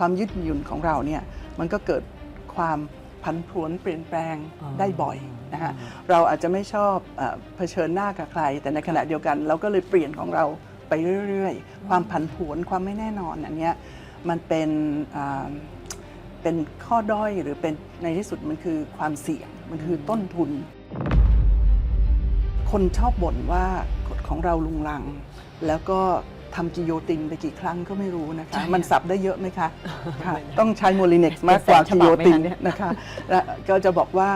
ความยืดหยุ่นของเราเนี่ยมันก็เกิดความผันผวนเปลี่ยนแปลงอ๋อได้บ่อยนะฮะเราอาจจะไม่ชอบเออเผชิญหน้ากับใคร แต่ในขณะเดียวกัน เราก็เลยเปลี่ยนของเราไปเรื่อยๆ ความผันผวนความไม่แน่นอนอันเนี้ยมันเป็นอ่าเป็นข้อด้อยหรือเป็นในที่สุดมันคือความเสี่ยงมันคือต้นทุน คนชอบบ่นว่าของเราลุงลัง แล้วก็ ทำกิโยตินไปกี่ครั้งก็ไม่รู้นะคะใช่ค่ะมันสับได้เยอะไหมคะค่ะต้องใช้โมลิเน็กซ์มากกว่าเป็นแสนฉกิบัโยบไหมตินคะเนี่ยนะคะและก็จะบอกว่า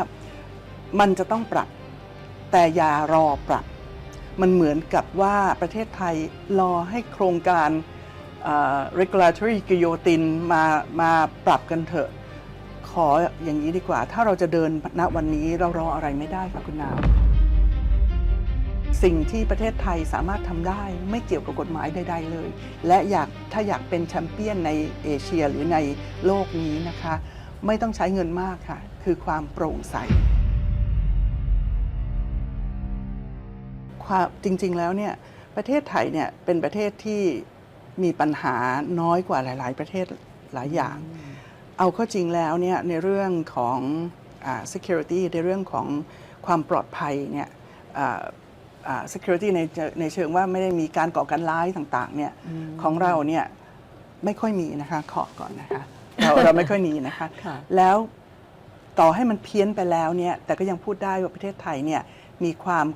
มันจะต้องปรับ แต่อย่ารอปรับ มันเหมือนกับว่าประเทศไทยรอให้โครงการเอ่อ regulatory กิโยตินมามาปรับกันเถอะ ขออย่างนี้ดีกว่า ถ้าเราจะเดินณวันนี้เรารออะไรไม่ได้ค่ะคุณนาว สิ่งที่ประเทศไทยสามารถทำได้ไม่เกี่ยวกับกฎหมายใดๆเลย และอยากถ้าอยากเป็นแชมเปี้ยนในเอเชียหรือในโลกนี้นะคะ ไม่ต้องใช้เงินมากค่ะ คือความโปร่งใสความจริงๆแล้วเนี่ยประเทศไทยเนี่ยเป็นประเทศที่มีปัญหาน้อยกว่าหลาย ๆ ประเทศหลายอย่าง เอาเข้าจริงแล้วเนี่ยในเรื่องของอ security ในเรื่องของความปลอดภัยเนี่ย security ในเชิงในเชิงว่าไม่ได้มีการก่อการร้ายต่างๆเนี่ยของเราเนี่ยไม่ค่อยมีนะคะขอก่อนนะคะเราเราไม่ค่อยมีนะคะค่ะแล้วต่อให้มันเพี้ยนไปแล้วเนี่ยแต่ก็ยังพูดได้ว่าประเทศไทยเนี่ยมีความ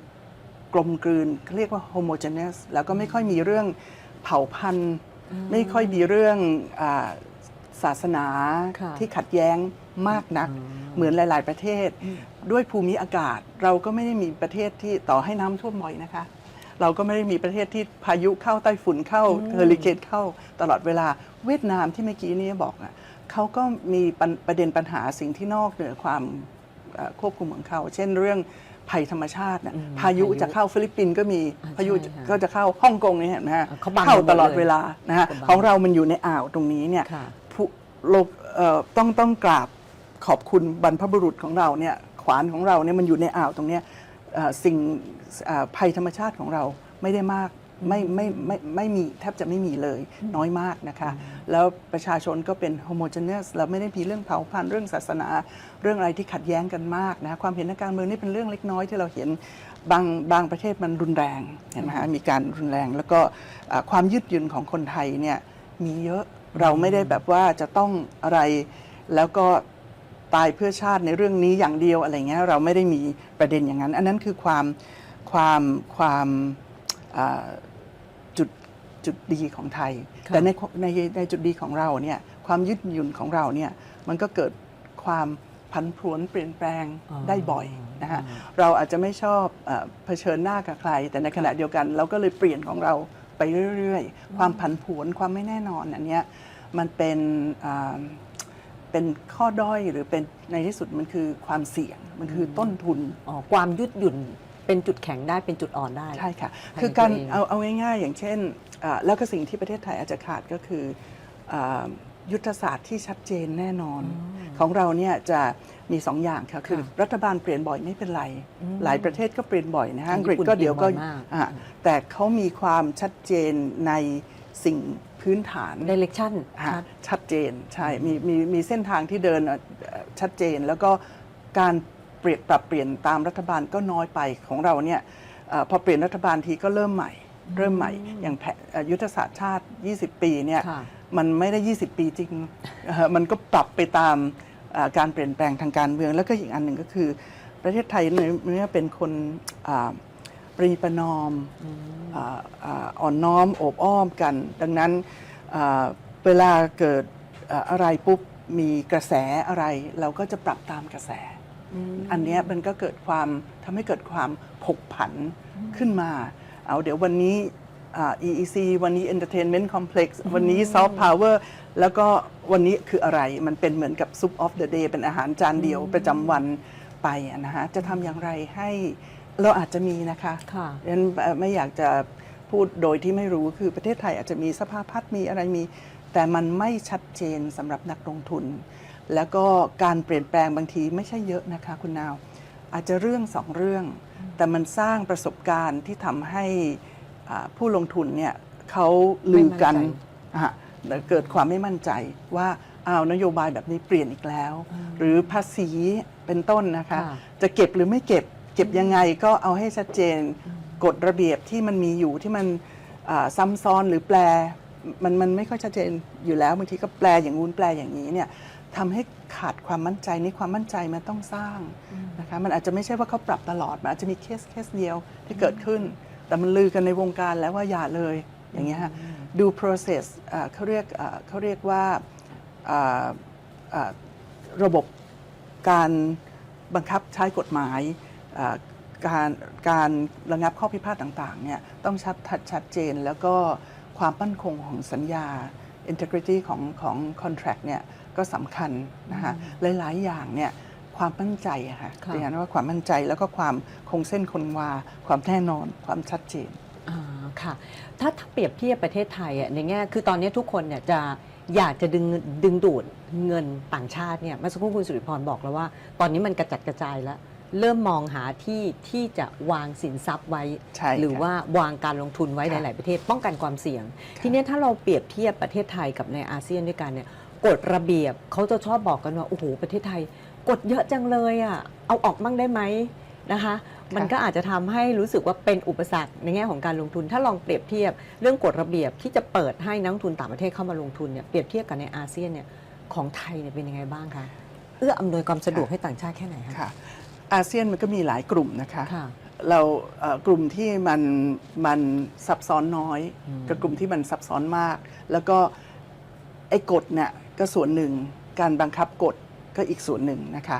กลมกลืนเขาเรียกว่า homogeneous แล้วก็ไม่ค่อยมีเรื่องเผ่าพันธุ์ ไม่ค่อยมีเรื่องอาศาสนาค่ะที่ขัดแย้งมากนัก เหมือนหลาย ๆ ประเทศ ด้วยภูมิอากาศ เราก็ไม่ได้มีประเทศที่ต่อให้น้ำท่วมบ่อยนะคะ เราก็ไม่ได้มีประเทศที่พายุเข้าไต้ฝุ่นเข้าเฮอริเคนเข้าตลอดเวลาเวียดนามที่เมื่อกี้นี้บอกอะเขาก็มีปัญประเด็นปัญหาสิ่งที่นอกเหนือความเอ่อควบคุมของเขา เช่นเรื่องภัยธรรมชาติน่ะอืมพายุพายุจะเข้าฟิลิปปินส์ก็มีอ่าพายุใช่ค่ะก็จะเข้าฮ่องกงนี่เห็นไหมฮะเขาบังเข้าหมดตลอดเลยเวลานะฮะเขาบังของเรามันอยู่ในอ่าวตรงนี้เนี่ยค่ะผู้โลกเอ่อต้องต้องกราบขอบคุณบรรพบุรุษของเราเนี่ย ขวานของเราเนี่ยมันอยู่ในอ่าวตรงเนี้ยเอ่อสิ่งเอ่อภัยธรรมชาติของเราไม่ได้มากไม่ไม่ไม่ไม่มีแทบจะไม่มีเลยน้อยมากนะคะ แล้วประชาชนก็เป็น homogeneous เราไม่ได้มีเรื่องเผ่าพันธุ์เรื่องศาสนา เรื่องอะไรที่ขัดแย้งกันมากนะความเห็นทางการเมืองนี่เป็นเรื่องเล็กน้อยที่เราเห็นบางบางประเทศมันรุนแรงเห็นไหมฮะมีการรุนแรง แล้วก็เอ่อความยืดหยุ่นของคนไทยเนี่ยมีเยอะเราไม่ได้แบบว่าจะต้องอะไรแล้วก็ ตายเพื่อชาติในเรื่องนี้อย่างเดียวอะไรเงี้ยเราไม่ได้มีประเด็นอย่างนั้น อันนั้นคือความความความอ่าจุดจุดดีของไทยค่ะแต่ในในในจุดดีของเราเนี่ยความยืดหยุ่นของเราเนี่ยมันก็เกิดความผันผวนเปลี่ยนแปลงอ๋อได้บ่อยนะฮะเราอาจจะไม่ชอบเออเผชิญหน้ากับใคร แต่ในขณะเดียวกัน เราก็เลยเปลี่ยนของเราไปเรื่อยๆ ความผันผวนความไม่แน่นอนอันเนี้ยมันเป็นอ่า เป็นข้อด้อยหรือเป็นในที่สุดมันคือความเสี่ยงมันคือต้นทุน อ๋อความยืดหยุ่นเป็นจุดแข็งได้เป็นจุดอ่อนได้ใช่ค่ะภายในคือการตัวเองเอาเอาง่ายๆ อย่างเช่นอ่าแล้วก็สิ่งที่ประเทศไทยอาจจะขาดก็คืออายุทธศาสตร์ที่ชัดเจนแน่นอน ของเราเนี่ยจะมีสองอย่างค่ะคือค่ะรัฐบาลเปลี่ยนบ่อยไม่เป็นไรอืมหลายประเทศก็เปลี่ยนบ่อยนะฮะญี่อังปุ่กนฤษก็เดี๋ยวก็เปลี่ยนบ่อยมากอะแต่เขามีความชัดเจนใน สิ่งพื้นฐาน direction ฮะชัดชัดเจนใช่มีมีมีเส้นทางที่เดินเอ่อเอ่อชัดเจน แล้วก็การเปลี่ยนปรับเปลี่ยนตามรัฐบาลก็น้อยไปของเราเนี่ยเอ่อพอเปลี่ยนรัฐบาลทีก็เริ่มใหม่ เริ่มใหม่อย่างแผนเอ่อยุทธศาสตร์ชาติ 20 ปีเนี่ย ค่ะ มันไม่ได้ 20 ปีจริงเอ่อมันก็ปรับไปตามเอ่อการเปลี่ยนแปลงทางการเมือง แล้วก็อีกอันหนึ่งก็คือ ประเทศไทยเนี่ยเป็นคนอ่า ปรีประนอมอ่าอ่าอ่อนน้อมโอบอ้อมกัน ดังนั้นอ่าเวลาเกิดอ่าอะไรปุ๊บมีกระแสอะไร เราก็จะปรับตามกระแส อันเนี้ยมันก็เกิดความทำให้เกิดความผกผันขึ้นมา เอาเดี๋ยววันนี้อ่า EEC วันนี้ Entertainment Complex วันนี้ Soft Power แล้วก็วันนี้คืออะไรมันเป็นเหมือนกับ Soup of the Day เป็นอาหารจานเดียวประจำวันไปอะนะฮะ จะทำอย่างไรให้ เราอาจจะมีนะคะค่ะดังนั้นเอ่อไม่อยากจะพูดโดยที่ไม่รู้คือประเทศไทยอาจจะมีสภาพัฒน์มีอะไรมี แต่มันไม่ชัดเจนสำหรับนักลงทุน แล้วก็การเปลี่ยนแปลงบางทีไม่ใช่เยอะนะคะคุณนาว อาจจะเรื่องสองเรื่อง แต่มันสร้างประสบการณ์ที่ทำให้อ่าผู้ลงทุนเนี่ยเขาลือกัน ไม่มั่นใจ อะเกิดความไม่มั่นใจว่าอ้าวนโยบายแบบนี้เปลี่ยนอีกแล้ว หรือภาษีเป็นต้นนะคะ ค่ะ จะเก็บหรือไม่เก็บ เก็บยังไงก็เอาให้ชัดเจนกฎระเบียบที่มันมีอยู่ที่มันอ่าซ้ำซ้อนหรือแปลมันมันไม่ค่อยชัดเจนอยู่แล้วบางทีก็แปลอย่างงู้นแปลอย่างนี้เนี่ยทำให้ขาดความมั่นใจนี่ความมั่นใจมันต้องสร้างนะคะมันอาจจะไม่ใช่ว่าเขาปรับตลอดมันอาจจะมีเคสเคสเดียวที่เกิดขึ้น แต่มันลือกันในวงการแล้วว่าอย่าเลยอย่างเงี้ยฮะดู process อ่าเขาเรียกอ่าเขาเรียกว่าอ่าอ่าระบบการบังคับใช้กฎหมายอ่า การการระงับข้อพิพาทต่างๆเนี่ยต้องชัดชัดชัดเจนแล้วก็ความมั่นคงของสัญญา integrity ของของ contract เนี่ยก็สำคัญนะคะหลาย ๆ อย่างเนี่ยความมั่นใจอะค่ะค่ะเรียนว่าความมั่นใจแล้วก็ความคงเส้นคงวา ความแน่นอน ความชัดเจนอ่าค่ะถ้าถ้าเปรียบเทียบประเทศไทยอะในแง่คือตอนนี้ทุกคนเนี่ยจะอยากจะดึงดึงดูดเงินต่างชาติเนี่ยเมื่อสักครู่คุณสุริพรบอกแล้วว่า ตอนนี้มันกระจัดกระจายแล้ว เริ่มมองหาที่ที่จะวางสินทรัพย์ไว้ ใช่ค่ะหรือว่าวางการลงทุนไว้ค่ะหลาย ๆ ประเทศป้องกันความเสี่ยง ทีเนี้ยถ้าเราเปรียบเทียบประเทศไทยกับในอาเซียนด้วยกันเนี่ยกฎระเบียบเขาจะชอบบอกกันว่าโอ้โหประเทศไทยกฎเยอะจังเลยอะเอาออกมั่งได้ไหมนะคะ มันก็อาจจะทำให้รู้สึกว่าเป็นอุปสรรคในแง่ของการลงทุน ถ้าลองเปรียบเทียบเรื่องกฎระเบียบที่จะเปิดให้นักลงทุนต่างประเทศเข้ามาลงทุนเนี่ยเปรียบเทียบกับในอาเซียนเนี่ยของไทยเนี่ยเป็นยังไงบ้างคะเอื้ออำนวยความสะดวกให้ต่างชาติแค่ไหนคะ ค่ะ อาเซียนมันก็มีหลายกลุ่มนะคะค่ะเราเอ่อกลุ่มที่มันมันซับซ้อนน้อยอืมกับกลุ่มที่มันซับซ้อนมาก แล้วก็ไอ้กฎเนี่ยก็ส่วนหนึ่งการบังคับกฎก็อีกส่วนหนึ่งนะคะ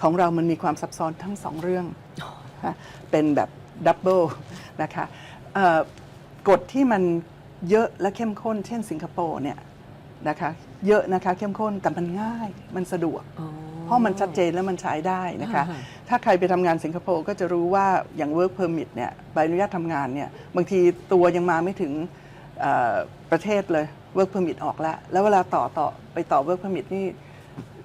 ของเรามันมีความซับซ้อนทั้งสองเรื่องนะคะเป็นแบบดับเบิลนะคะเอ่อกฎที่มันเยอะและเข้มข้น เช่นสิงคโปร์เนี่ยนะคะเยอะนะคะเข้มข้นแต่มันง่ายมันสะดวกอ๋อเพราะมันชัดเจนและมันใช้ได้นะคะอ่าฮะ ถ้าใครไปทำงานสิงคโปร์ก็จะรู้ว่าอย่าง work permit เนี่ยใบอนุญาตทำงานเนี่ยบางทีตัวยังมาไม่ถึงเอ่อประเทศเลย work permit ออกแล้ว แล้วเวลาต่อต่อไปต่อ work permit นี่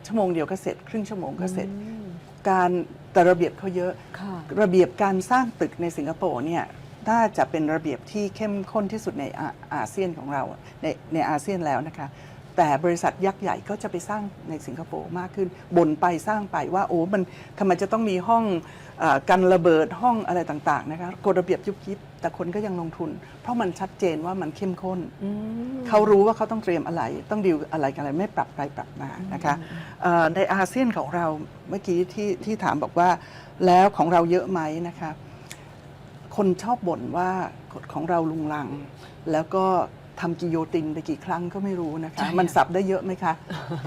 ชั่วโมงเดียวก็เสร็จ ครึ่งชั่วโมงก็เสร็จอืมการแต่ระเบียบเขาเยอะค่ะระเบียบการสร้างตึกในสิงคโปร์เนี่ยน่าจะเป็นระเบียบที่เข้มข้นที่สุดในอาอาเซียนของเราในในอาเซียนแล้วนะคะ แต่บริษัทยักษ์ใหญ่ก็จะไปสร้างในสิงคโปร์มากขึ้นบ่นไปสร้างไปว่าโอ้มันทำไมจะต้องมีห้องเออกันระเบิดห้องอะไรต่างๆนะคะกฎระเบียบยุบยิบแต่คนก็ยังลงทุน เพราะมันชัดเจนว่ามันเข้มข้นอืมเขารู้ว่าเขาต้องเตรียมอะไร ต้องดีลอะไรกันอะไรไม่ปรับไปปรับมานะคะเอ่อในอาเซียนของเราเมื่อกี้ที่ที่ถามบอกว่าแล้วของเราเยอะไหมนะคะคนชอบบ่นว่ากฎของเราลุงลัง แล้วก็ ทำกิโยตินไปกี่ครั้งก็ไม่รู้นะคะใช่ค่ะมันสับได้เยอะไหมคะ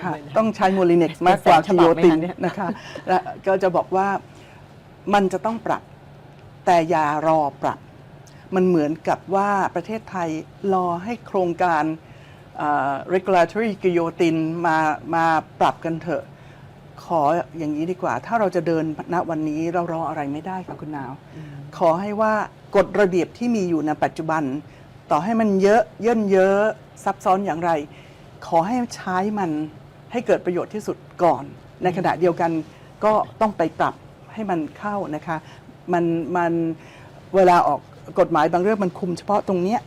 ค่ะไม่ได้ต้องใช้โมลิเน็กซ์มากกว่าเป็นแสนฉกิบัโยบไหมตินคะเนี่ยนะคะและก็จะบอกว่ามันจะต้องปรับ แต่อย่ารอปรับ มันเหมือนกับว่าประเทศไทยรอให้โครงการเอ่อ regulatory guillotine มามาปรับกันเถอะ ขออย่างนี้ดีกว่า ถ้าเราจะเดินณวันนี้เรารออะไรไม่ได้ค่ะคุณนาว ขอให้ว่ากฎระเบียบที่มีอยู่ในปัจจุบัน ต่อให้มันเยอะเยินเยอะซับซ้อนอย่างไร ขอให้ใช้มันให้เกิดประโยชน์ที่สุดก่อน ในขณะเดียวกันก็ต้องไปปรับให้มันเข้านะคะมันมันเวลาออกกฎหมายบางเรื่องมันคุมเฉพาะตรงเนี้ย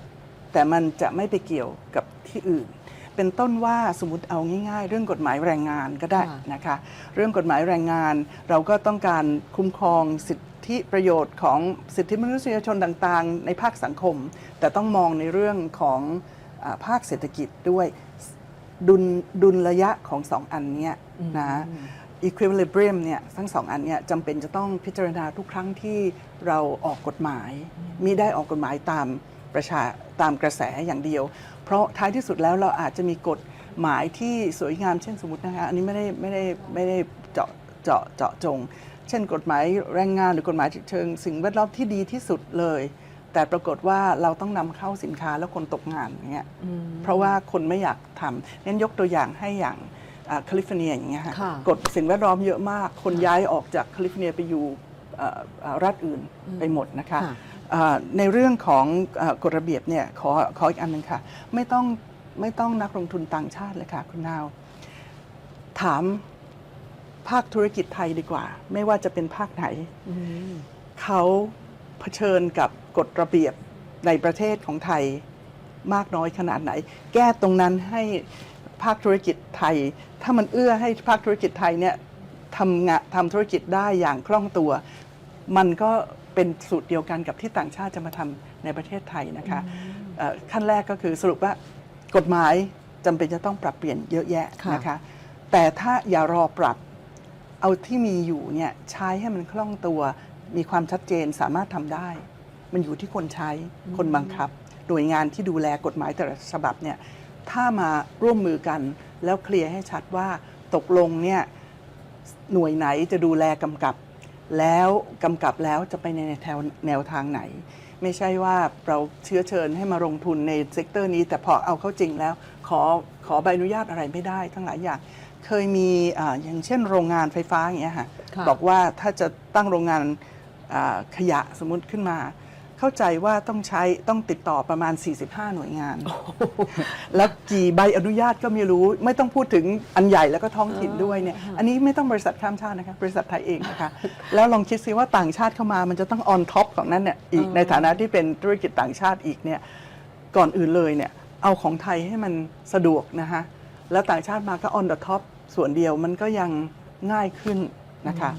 แต่มันจะไม่ไปเกี่ยวกับที่อื่น เป็นต้นว่าสมมติเอาง่าย ๆ เรื่องกฎหมายแรงงานก็ได้ค่ะนะคะ เรื่องกฎหมายแรงงาน เราก็ต้องการคุ้มครองสิทธิประโยชน์ของสิทธิมนุษยชนต่างๆ ในภาคสังคม แต่ต้องมองในเรื่องของอาภาคเศรษฐกิจด้วยดุลดุลระยะของสองอันเนี้ยนะ equilibrium เนี่ยทั้งสองอันเนี่ยจำเป็นจะต้องพิจารณาทุกครั้งที่เราออกกฎหมายมิได้ออกกฎหมายตาม ประชาตามกระแสอย่างเดียว เพราะท้ายที่สุดแล้วเราอาจจะมีกฎหมายที่สวยงามเช่นสมมตินะคะอันนี้ไม่ได้ไม่ได้ไม่ได้เจาะเจาะเจาะจง เช่นกฎหมายแรงงานหรือกฎหมายเชิงสิ่งแวดล้อมที่ดีที่สุดเลย แต่ปรากฏว่าเราต้องนำเข้าสินค้าแล้วคนตกงานอย่างเงี้ยอืมเพราะว่าคนไม่อยากทำงั้นยกตัวอย่างให้อย่างแคลิฟอร์เนียอย่างเงี้ยค่ะค่ะกฎสิ่งแวดล้อมเยอะมาก คนย้ายออกจากแคลิฟอร์เนียไปอยู่เอ่อเอ่อรัฐอื่นไปหมดนะคะค่ะอ่า ในเรื่องของเอ่อกฎระเบียบเนี่ยขอขออีกอันหนึ่งค่ะ ไม่ต้องไม่ต้องนักลงทุนต่างชาติเลยค่ะคุณนาว ถามภาคธุรกิจไทยดีกว่า ไม่ว่าจะเป็นภาคไหนอืมเขาเผชิญกับกฎระเบียบในประเทศของไทยมากน้อยขนาดไหน แก้ตรงนั้นให้ภาคธุรกิจไทย ถ้ามันเอื้อให้ภาคธุรกิจไทยเนี่ยทำงานทำธุรกิจได้อย่างคล่องตัว มันก็ เป็นสูตรเดียวกันกับที่ต่างชาติจะมาทำในประเทศไทยนะคะเอ่อขั้นแรกก็คือสรุปว่ากฎหมายจำเป็นจะต้องปรับเปลี่ยนเยอะแยะค่ะนะคะ แต่ถ้าอย่ารอปรับเอาที่มีอยู่เนี่ยใช้ให้มันคล่องตัว มีความชัดเจนสามารถทำได้ มันอยู่ที่คนใช้คนบังคับ หน่วยงานที่ดูแลกฎหมายแต่ละฉบับเนี่ยถ้ามาร่วมมือกันแล้วเคลียร์ให้ชัดว่าตกลงเนี่ยหน่วยไหนจะดูแลกำกับ แล้วกำกับแล้วจะไปในแนวแนวทางไหน ไม่ใช่ว่าเราเชื้อเชิญให้มาลงทุนในเซกเตอร์นี้ แต่พอเอาเข้าจริงแล้ว ขอขอใบอนุญาตอะไรไม่ได้ทั้งหลายอย่างเคยมีอาอย่างเช่นโรงงานไฟฟ้าอย่างเงี้ยค่ะค่ะบอกว่าถ้าจะตั้งโรงงานอ่าขยะสมมติขึ้นมา เข้าใจว่าต้องใช้ต้องติดต่อประมาณ 45 หน่วยงาน แล้วกี่ใบอนุญาตก็ไม่รู้ ไม่ต้องพูดถึงอันใหญ่แล้วก็ท้องถิ่นด้วยเนี่ยอันนี้ไม่ต้องบริษัทข้ามชาตินะคะบริษัทไทยเองนะคะแล้วลองคิดซิว่าต่างชาติเข้ามามันจะต้องออนท็อปของนั้นเนี่ยอีกอ่าในฐานะที่เป็นธุรกิจต่างชาติอีกเนี่ยก่อนอื่นเลยเนี่ยเอาของไทยให้มันสะดวกนะคะแล้วต่างชาติมาก็ออนเดอะท็อปส่วนเดียวมันก็ยังง่ายขึ้นนะคะ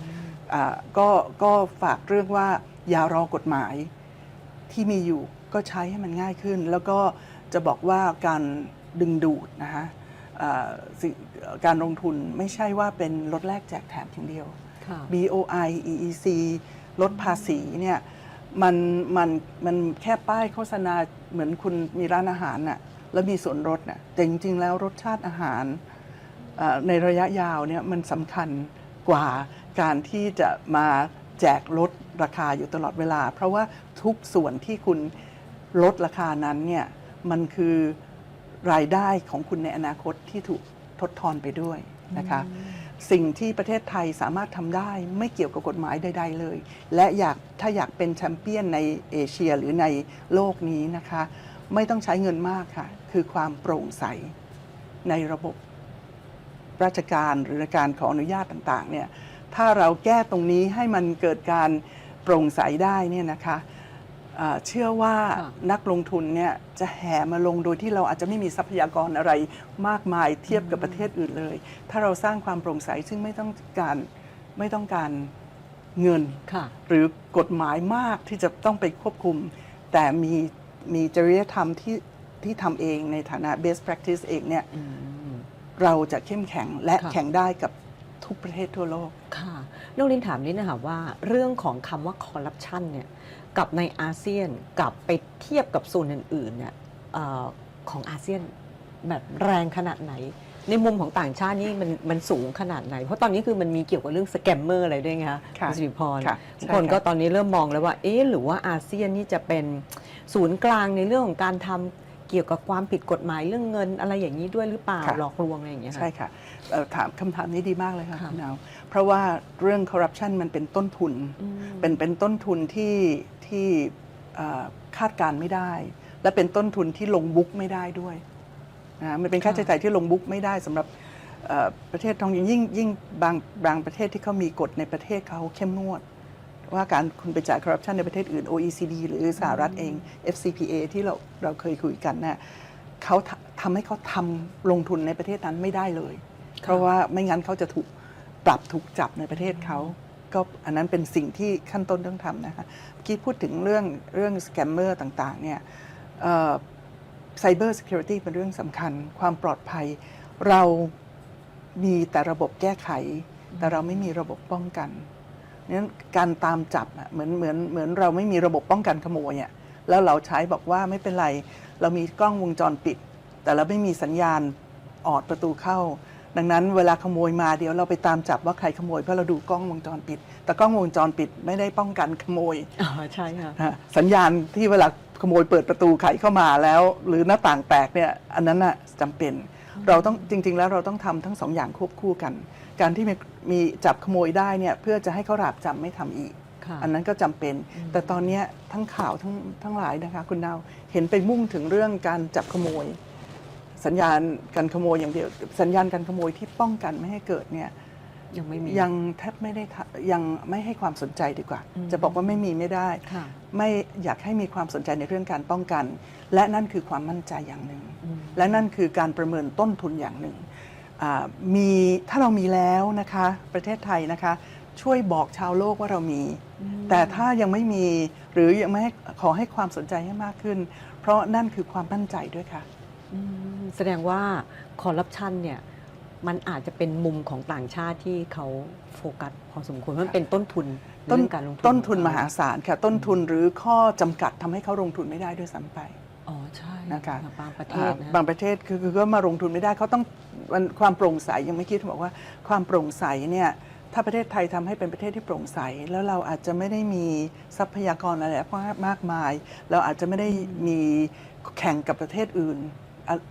อ่าก็ก็ฝากเรื่องว่าอย่ารอกฎหมาย ที่มีอยู่ก็ใช้ให้มันง่ายขึ้น แล้วก็จะบอกว่าการดึงดูดนะคะอ่าสิ่งการลงทุนไม่ใช่ว่าเป็นลดแลกแจกแถมอย่างเดียวค่ะ BOI EEC ลดภาษีเนี่ยมันมันมันแค่ป้ายโฆษณาเหมือนคุณมีร้านอาหารน่ะแล้วมีส่วนลดน่ะแต่จริง ๆ แล้วรสชาติอาหารเอ่อในระยะยาวเนี่ยมันสำคัญกว่าการที่จะมา แจกลดราคาอยู่ตลอดเวลา เพราะว่าทุกส่วนที่คุณลดราคานั้นเนี่ยมันคือรายได้ของคุณในอนาคตที่ถูกทดทอนไปด้วยนะคะสิ่งที่ประเทศไทยสามารถทำได้ไม่เกี่ยวกับกฎหมายใด ๆ เลย และอยากถ้าอยากเป็นแชมเปี้ยนในเอเชียหรือในโลกนี้นะคะ ไม่ต้องใช้เงินมากค่ะ คือความโปร่งใสในระบบราชการหรือการขออนุญาตต่าง ๆ เนี่ย ถ้าเราแก้ตรงนี้ให้มันเกิดการโปร่งใสได้เนี่ยนะคะเอ่อเชื่อว่าค่ะนักลงทุนเนี่ยจะแห่มาลงโดยที่เราอาจจะไม่มีทรัพยากรอะไรมากมายเทียบกับประเทศอื่นเลย ถ้าเราสร้างความโปร่งใสซึ่งไม่ต้องการไม่ต้องการเงินค่ะหรือกฎหมายมากที่จะต้องไปควบคุม แต่มีมีจริยธรรมที่ที่ทำเองในฐานะ best practice เองเนี่ยเราจะเข้มแข็งและค่ะแข็งได้กับ ทุกประเทศทั่วโลก ค่ะน้องลินถามนิดนะคะว่าเรื่องของคำว่าคอร์รัปชันเนี่ยกับในอาเซียนกับไปเทียบกับโซนอื่นๆเนี่ยเออของอาเซียนแบบแรงขนาดไหน ในมุมของต่างชาตินี่มันมันสูงขนาดไหน เพราะตอนนี้คือมันมีเกี่ยวกับเรื่องสแกมเมอร์อะไรด้วยไงคะค่ะณสิริพรค่ะทุกใช่คนก็ค่ะ ตอนนี้เริ่มมองแล้วว่าเอ๊ะหรือว่าอาเซียนนี่จะเป็นศูนย์กลางในเรื่องของการทำเกี่ยวกับความผิดกฎหมายเรื่องเงินอะไรอย่างนี้ด้วยหรือเปล่าหลอกลวงอะไรอย่างเงี้ยค่ะ ใช่ค่ะ เอ่อถามคำถามนี้ดีมากเลยค่ะค่ะคุณนาวเพราะว่าเรื่องคอร์รัปชันมันเป็นต้นทุนอืมเป็นเป็นต้นทุนที่ที่เอ่อคาดการณ์ไม่ได้ และเป็นต้นทุนที่ลงบุ๊กไม่ได้ด้วยนะมันเป็นค่าค่ะ ใช้จ่ายที่ลงบุ๊กไม่ได้สำหรับเอ่อประเทศท้องถิ่นยิ่งยิ่งบางบางประเทศที่เขามีกฎในประเทศเขาเข้มงวด ว่าการคุณไปจ่ายคอร์รัปชันในประเทศอื่น OECD หรือสหรัฐเอง FCPA ที่เราเราเคยคุยกันน่ะเขาทำทำให้เขาทำลงทุนในประเทศนั้นไม่ได้เลย เพราะว่าไม่งั้นเขาจะถูกปรับถูกจับในประเทศเขาก็อันนั้นเป็นสิ่งที่ขั้นต้นต้องทำนะคะกี้พูดถึงเรื่องเรื่องสแกมเมอร์ต่าง ๆ เนี่ยไซเบอร์ i ิ u r i t y เป็นเรื่องสำคัญ ความปลอดภัย เรามีแต่ระบบแก้ไข แต่เราไม่มีระบบป้องกันนั้นการตามจับอะเหมือนเหมือนเหมือนเราไม่มีระบบป้องกันขโมยอะแล้วเราใช้บอกว่าไม่เป็นไร เรามีกล้องวงจรปิด แต่เราไม่มีสัญญาณออดประตูเข้า ดังนั้นเวลาขโมยมาเดี๋ยวเราไปตามจับว่าใครขโมยเพราะเราดูกล้องวงจรปิด แต่กล้องวงจรปิดไม่ได้ป้องกันขโมยอ๋อใช่ค่ะนะฮะสัญญาณที่เวลาขโมยเปิดประตูไขเข้ามาแล้ว หรือหน้าต่างแตกเนี่ยอันนั้นน่ะจำเป็น เราต้องจริง ๆ แล้วเราต้องทำทั้งสองอย่างควบคู่กัน การที่มีมีจับขโมยได้เนี่ยเพื่อจะให้เขาหลาบจำไม่ทำอีก ค่ะอันนั้นก็จำเป็น แต่ตอนเนี้ยทั้งข่าวทั้งทั้งหลายนะคะ คุณดาวเห็นไปมุ่งถึงเรื่องการจับขโมย สัญญาณการขโมยอย่างเดียว สัญญาณการขโมยที่ป้องกันไม่ให้เกิดเนี่ยยังไม่มียังแทบไม่ได้ทะยังไม่ให้ความสนใจดีกว่าอืมจะบอกว่าไม่มีไม่ได้ ค่ะ ไม่อยากให้มีความสนใจในเรื่องการป้องกัน และนั่นคือความมั่นใจอย่างหนึ่ง อืม และนั่นคือการประเมินต้นทุนอย่างหนึ่งอ่ามีถ้าเรามีแล้วนะคะประเทศไทยนะคะ ช่วยบอกชาวโลกว่าเรามี แต่ถ้ายังไม่มีหรือยังไม่ให้ขอให้ความสนใจให้มากขึ้น เพราะนั่นคือความมั่นใจด้วยค่ะ อืม แสดงว่าคอร์รัปชันเนี่ยมันอาจจะเป็นมุมของต่างชาติที่เขาโฟกัสพอสมควรมันเป็นต้นทุนต้นเรื่องการลงทุนต้นทุนของมเขหาศาลค่ะต้นทุนหรือข้อจำกัดทำให้เขาลงทุนไม่ได้ด้วยซ้ำไปอ๋อใช่นะคะบางประเทอ่าศนะบางประเทศคือคือก็มาลงทุนไม่ได้เขาต้องมันความโปร่งใสยังไม่คิดบอกว่าความโปร่งใสเนี่ยถ้าประเทศไทยทำให้เป็นประเทศที่โปร่งใส แล้วเราอาจจะไม่ได้มีทรัพยากรอะไรมากมาย เราอาจจะไม่ได้มีแข่งกับประเทศอื่นอะ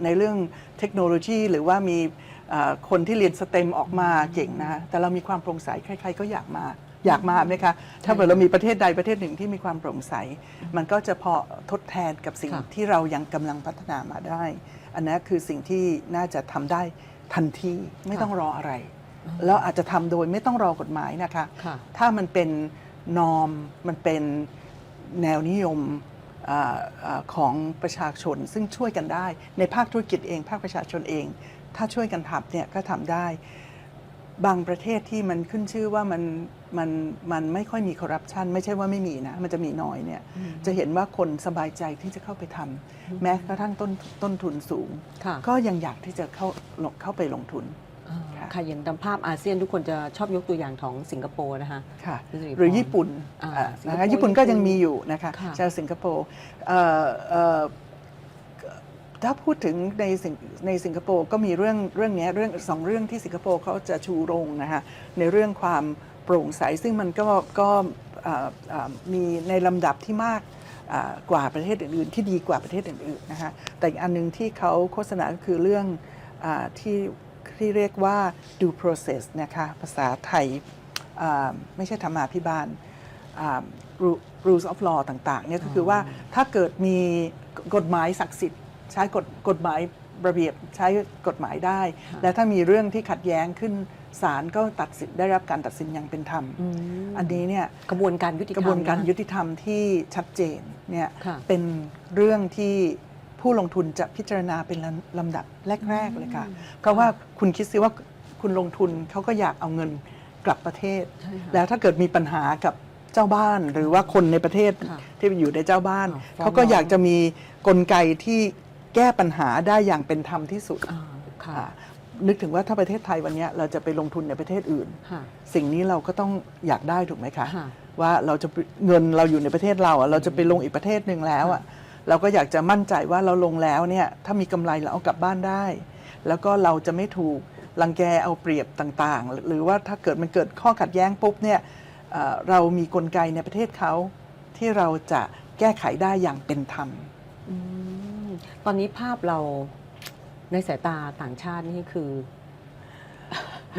ในเรื่องเทคโนโลยี หรือว่ามีอ่าคนที่เรียนสเต็มออกมาเก่งนะแต่เรามีความโปร่งใสใคร ๆ ก็อยากมาอยากมาไหมคะ ถ้าเกิดเรามีประเทศใดประเทศหนึ่งที่มีความโปร่งใส มันก็จะพอทดแทนกับสิ่งค่ะที่เรายังกำลังพัฒนามาได้ อันนั้นคือสิ่งที่น่าจะทำได้ทันทีไม่ต้องรออะไร แล้วอาจจะทำโดยไม่ต้องรอกฎหมายนะคะค่ะถ้ามันเป็นนอมมันเป็นแนวนิยม อาอาของประชาชน ซึ่งช่วยกันได้ ในภาคธุรกิจเอง ภาคประชาชนเอง ถ้าช่วยกันทำเนี่ยก็ทำได้บางประเทศที่มันขึ้นชื่อว่ามันมันมันไม่ค่อยมีคอร์รัปชันไม่ใช่ว่าไม่มีนะ มันจะมีน้อยเนี่ย จะเห็นว่าคนสบายใจที่จะเข้าไปทำแม้กระทั่งต้นต้นทุนสูงค่ะก็ยังอยากที่จะเข้าลงเข้าไปลงทุนอ่า ค่ะค่ะอย่างตามภาพอาเซียนทุกคนจะชอบยกตัวอย่างของสิงคโปร์นะคะ ค่ะคุณสิริพรหรือญี่ปุ่นอ่าอ่าสิงคโปร์นะคะญี่ปุ่นก็ยังญี่ปุ่นมีอยู่นะคะค่ะชาวสิงคโปร์เอ่อเอ่อถ้าพูดถึงในสิงในสิงคโปร์ก็มีเรื่องเรื่องเนี้ยเรื่องสองเรื่องที่สิงคโปร์เขาจะชูโรงนะคะในเรื่องความโปร่งใสซึ่งมันก็ก็อ่าอ่ามีในลำดับที่มากอ่ากว่าประเทศอื่น ๆ ที่ดีกว่าประเทศอื่นๆนะคะแต่อีกอันหนึงที่เขาโฆษณาก็คือเรื่องอาที่ ที่เรียกว่า due process นะคะภาษาไทยอ่าไม่ใช่ธรรมาภิบาลอ่า ru- rules of law ต่างๆเนี่ยก็คือว่าถ้าเกิดมีกฎหมายศักดิ์สิทธิ์ ใช้กฎกฎหมายระเบียบใช้กฎหมายได้ค่ะและถ้ามีเรื่องที่ขัดแย้งขึ้นศาลก็ตัดสินได้รับการตัดสินอย่างเป็นธรรมอืมอันนี้เนี่ยกระบวนการยุติธรกรมระบวนการนะยุติธรรมที่ชัดเจนเนี่ยค่ะเป็นเรื่องที่ ผู้ลงทุนจะพิจารณาเป็นลำลำดับแรก ๆ เลยค่ะ เพราะว่าคุณคิดซิว่าคุณลงทุนเขาก็อยากเอาเงินกลับประเทศใช่ค่ะแล้วถ้าเกิดมีปัญหากับเจ้าบ้าน หรือว่าคนในประเทศค่ะที่อยู่ในเจ้าบ้านอ่าฟ้องเขาก็ร้องอยากจะมีกลไกที่แก้ปัญหาได้อย่างเป็นธรรมที่สุดอ่าค่ะอ่านึกถึงว่าถ้าประเทศไทยวันเนี้ยเราจะไปลงทุนในประเทศอื่นค่ะสิ่งนี้เราก็ต้องอยากได้ถูกไหมคะค่ะว่าเราจะไปเงินเราอยู่ในประเทศเราอะเราจะไปลงอีกประเทศหนึ่งแล้วอะ เราก็อยากจะมั่นใจว่าเราลงแล้วเนี่ยถ้ามีกำไรเราเอากลับบ้านได้ แล้วก็เราจะไม่ถูกรังแกเอาเปรียบต่างๆ หรือว่าถ้าเกิดมันเกิดข้อขัดแย้งปุ๊บเนี่ยเอ่อเรามีกลไกในประเทศเขาที่เราจะแก้ไขได้อย่างเป็นธรรมอืมตอนนี้ภาพเราในสายตาต่างชาตินี่คือ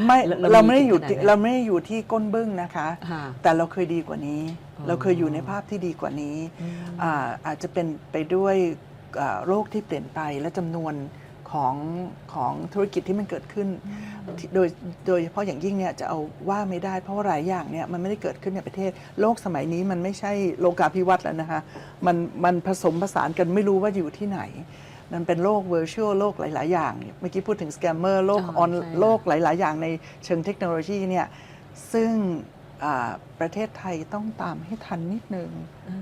ไม่เราเราไม่ได้อยู่มีที่ขนาดไหนเราไม่ได้อยู่ที่ก้นบึ้งนะคะค่ะแต่เราเคยดีกว่านี้อ๋อ เราเคยอยู่ในภาพที่ดีกว่านี้อืมอ่าอาจจะเป็นไปด้วยอ่าโรคที่เปลี่ยนไปและจำนวนของของธุรกิจที่มันเกิดขึ้นที่โดยโดยเฉพาะอย่างยิ่งเนี่ยจะเอาว่าไม่ได้เพราะว่าหลายอย่างเนี่ยมันไม่ได้เกิดขึ้นในประเทศ โลกสมัยนี้มันไม่ใช่โลกาภิวัตน์แล้วนะคะมันมันผสมผสานกันไม่รู้ว่าอยู่ที่ไหน มันเป็นโลก virtual โลกหลาย ๆ อย่าง เมื่อกี้พูดถึง scammer โลกอ่าออนใช่ค่ะโลกหลาย ๆ อย่างในเชิงเทคโนโลยีเนี่ยซึ่งอ่า ประเทศไทยต้องตามให้ทันนิดนึง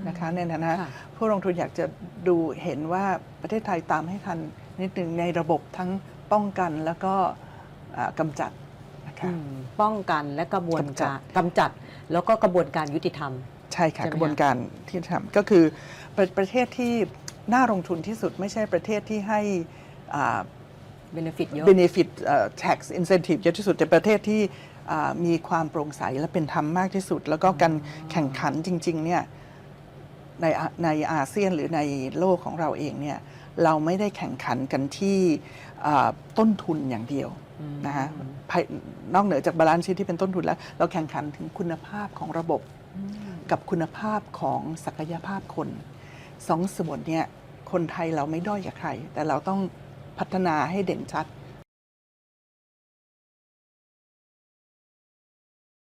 นะคะในฐานะค่ะผู้ลงทุนอยากจะดูเห็นว่าประเทศไทยตามให้ทันนิดหนึ่งในระบบทั้งป้องกันแล้วก็อ่ากำจัดนะคะอืมป้องกันและกระบวนกำจักาดรกำจัด แล้วก็กระบวนการยุติธรรม ใช่ค่ะใช่ไหมกระบวนการที่ทำก็คือประประเทศที่น่าลงทุนที่สุดไม่ใช่ประเทศที่ให้อ่า benefit เยอะ benefit เอ่อ tax incentive เยอะที่สุดแต่ประเทศที่อ่า มีความโปร่งใสและเป็นธรรมมากที่สุด แล้วก็การแข่งขันจริงๆเนี่ยในอาในอาเซียนหรือในโลกของเราเองเนี่ยเราไม่ได้แข่งขันกันที่อ่าต้นทุนอย่างเดียวอืมนะฮะภายนอกเหนือจากบาลานซ์ชีที่เป็นต้นทุนแล้ว เราแข่งขันถึงคุณภาพของระบบ กับคุณภาพของศักยภาพคนสองส่วนเนี่ยคนไทยเราไม่ด้อยกับใคร แต่เราต้องพัฒนาให้เด่นชัด